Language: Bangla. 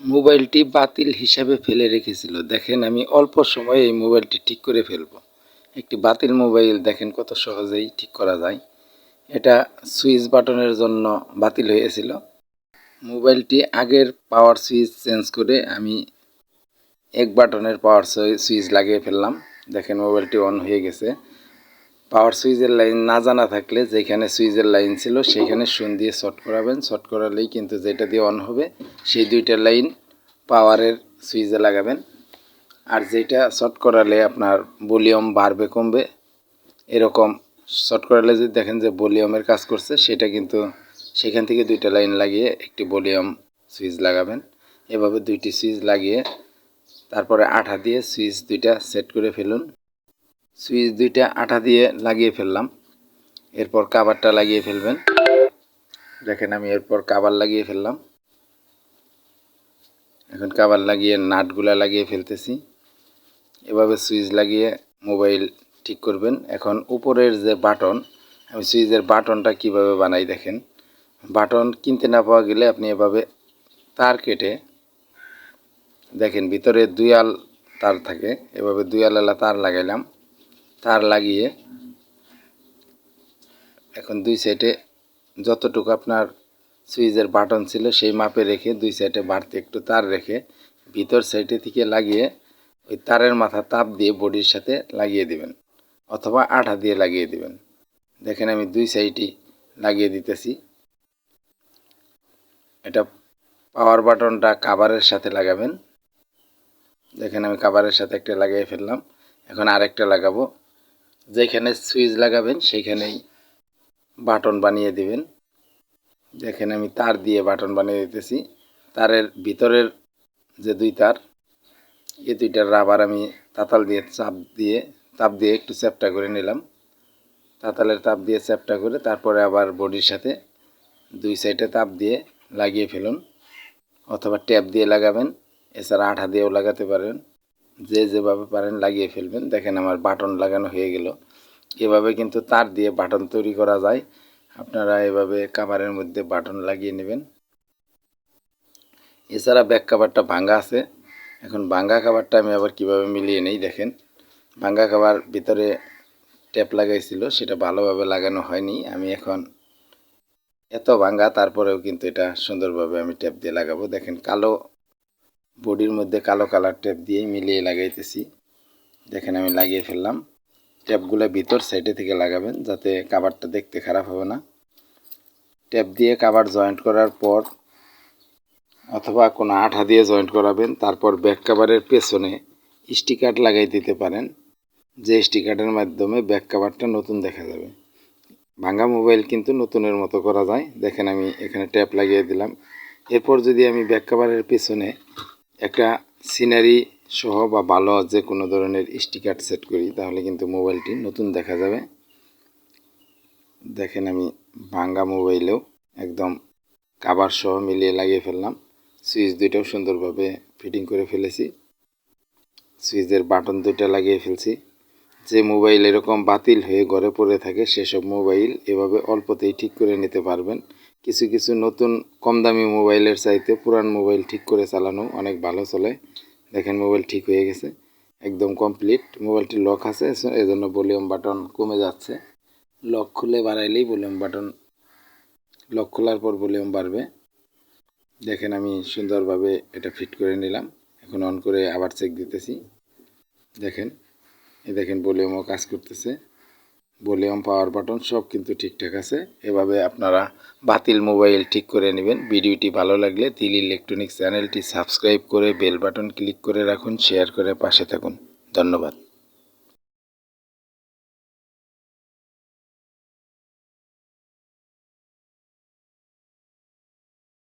মোবাইলটি বাতিল হিসাবে ফেলে রেখেছিল। দেখেন, আমি অল্প সময়ে এই মোবাইলটি ঠিক করে ফেলব। একটি বাতিল মোবাইল, দেখেন কত সহজেই ঠিক করা যায়। এটা সুইচ বাটনের জন্য বাতিল হয়েছিল। মোবাইলটি আগের পাওয়ার সুইচ চেঞ্জ করে আমি এক বাটনের পাওয়ার সুইচ লাগিয়ে ফেললাম। দেখেন, মোবাইলটি অন হয়ে গেছে। পাওয়ার সুইচের লাইন না জানা থাকলে যেখানে সুইচের লাইন ছিল সেইখানে সুন দিয়ে শর্ট করাবেন। শর্ট করালেই কিন্তু যেটা দিয়ে অন হবে, সেই দুইটা লাইন পাওয়ারের সুইচে লাগাবেন। আর যেটা শর্ট করালে আপনার ভলিউম বাড়বে, কমবে, এরকম শর্ট করালে যদি দেখেন যে ভলিউমের কাজ করছে, সেটা কিন্তু সেখান থেকে দুইটা লাইন লাগিয়ে একটি ভলিউম সুইচ লাগাবেন। এভাবে দুইটি সুইচ লাগিয়ে তারপরে আঠা দিয়ে সুইচ দুইটা সেট করে ফেলুন। সুইচ দুইটা আঠা দিয়ে লাগিয়ে ফেললাম। এরপর কাবারটা লাগিয়ে ফেলবেন। দেখেন আমি এরপর কাবার লাগিয়ে ফেললাম। এখন কাবার লাগিয়ে নাটগুলা লাগিয়ে ফেলতেছি। এভাবে সুইচ লাগিয়ে মোবাইল ঠিক করবেন। এখন উপরের যে বাটন, আমি সুইচের বাটনটা কীভাবে বানাই দেখেন। বাটন কিনতে না পাওয়া গেলে আপনি এভাবে তার কেটে দেখেন ভিতরে দুয়াল তার থাকে। এভাবে দুয়ালা তার লাগাইলাম। তার লাগিয়ে এখন দুই সাইডে যতটুকু আপনার সুইচের বাটন ছিল সেই মাপে রেখে দুই সাইডে বাড়তি একটু তার রেখে ভিতর সাইডে থেকে লাগিয়ে ওই তারের মাথা তাপ দিয়ে বডির সাথে লাগিয়ে দিবেন অথবা আঠা দিয়ে লাগিয়ে দিবেন। দেখেন আমি দুই সাইডই লাগিয়ে দিতেছি। এটা পাওয়ার বাটনটা কাভারের সাথে লাগাবেন। দেখেন আমি কাভারের সাথে একটা লাগিয়ে ফেললাম। এখন আরেকটা লাগাবো। যেখানে সুইচ লাগাবেন সেইখানেই বাটন বানিয়ে দিবেন। দেখেন আমি তার দিয়ে বাটন বানিয়ে দিতেছি। তারের ভিতরের যে দুই তার, এই দুইটার রাবার আমি তাতাল দিয়ে চাপ দিয়ে তাপ দিয়ে একটু চ্যাপটা করে নিলাম। তাতালের তাপ দিয়ে চ্যাপটা করে তারপরে আবার বডির সাথে দুই সাইডে তাপ দিয়ে লাগিয়ে ফেলুন। অথবা ট্যাপ দিয়ে লাগাবেন। এছাড়া আঠা দিয়েও লাগাতে পারেন। যে যেভাবে পারেন লাগিয়ে ফেলবেন। দেখেন আমার বাটন লাগানো হয়ে গেল। এভাবে কিন্তু তার দিয়ে বাটন তৈরি করা যায়। আপনারা এভাবে কাভারের মধ্যে বাটন লাগিয়ে নেবেন। এছাড়া ব্যাক কাভারটা ভাঙ্গা আছে। এখন ভাঙ্গা কাভারটা আমি আবার কীভাবে মিলিয়ে নেই দেখেন। ভাঙ্গা কাভার ভিতরে ট্যাপ লাগাইছিল, সেটা ভালোভাবে লাগানো হয়নি। আমি এখন এত ভাঙ্গা, তারপরেও কিন্তু এটা সুন্দরভাবে আমি ট্যাপ দিয়ে লাগাবো। দেখেন কালো বডির মধ্যে কালো কালার ট্যাপ দিয়ে মিলিয়ে লাগাইতেছি। দেখেন আমি লাগিয়ে ফেললাম। ট্যাপগুলো ভিতর সাইডে থেকে লাগাবেন যাতে কাবারটা দেখতে খারাপ হবে না। ট্যাপ দিয়ে কাবার জয়েন্ট করার পর অথবা কোনো আঠা দিয়ে জয়েন্ট করাবেন, তারপর ব্যাক কাভারের পেছনে স্টিকার লাগাই দিতে পারেন। যে স্টিকারের মাধ্যমে ব্যাক কাভারটা নতুন দেখা যাবে। ভাঙ্গা মোবাইল কিন্তু নতুনের মতো করা যায়। দেখেন আমি এখানে ট্যাপ লাগিয়ে দিলাম। এরপর যদি আমি ব্যাক কাভারের পেছনে একটা সিনারি সহ বা ভালো যে কোনো ধরনের স্টিকার সেট করি, তাহলে কিন্তু মোবাইলটি নতুন দেখা যাবে। দেখেন আমি ভাঙ্গা মোবাইলেও একদম কাবার সহ মিলিয়ে লাগিয়ে ফেললাম। সুইচ দুইটাও সুন্দরভাবে ফিটিং করে ফেলেছি। সুইচের বাটন দুইটা লাগিয়ে ফেলছি। যে মোবাইল এরকম বাতিল হয়ে ঘরে পড়ে থাকে, সেসব মোবাইল এভাবে অল্পতেই ঠিক করে নিতে পারবেন। কিছু কিছু নতুন কম দামি মোবাইলের চাইতে পুরান মোবাইল ঠিক করে চালানো অনেক ভালো চলে। দেখেন মোবাইল ঠিক হয়ে গেছে, একদম কমপ্লিট মোবাইলটি লক আছে এজন্য ভলিউম বাটন কমে যাচ্ছে। লক খুলে বাড়াইলেই ভলিউম বাটন লক খোলার পর ভলিউম বাড়বে। দেখেন আমি সুন্দরভাবে এটা ফিট করে নিলাম। এখন অন করে আবার চেক দিতেছি। দেখেন, এই দেখেন ভলিউমও কাজ করতেছে। ভলিউম পাওয়ার বাটন সব কিন্তু ঠিকঠাক আছে। এভাবে আপনারা বাতিল মোবাইল ঠিক করে নেবেন। ভিডিওটি ভালো লাগলে তিল ইলেকট্রনিক্স চ্যানেলটি সাবস্ক্রাইব করে বেল বাটন ক্লিক করে রাখুন শেয়ার করে পাশে থাকুন। ধন্যবাদ।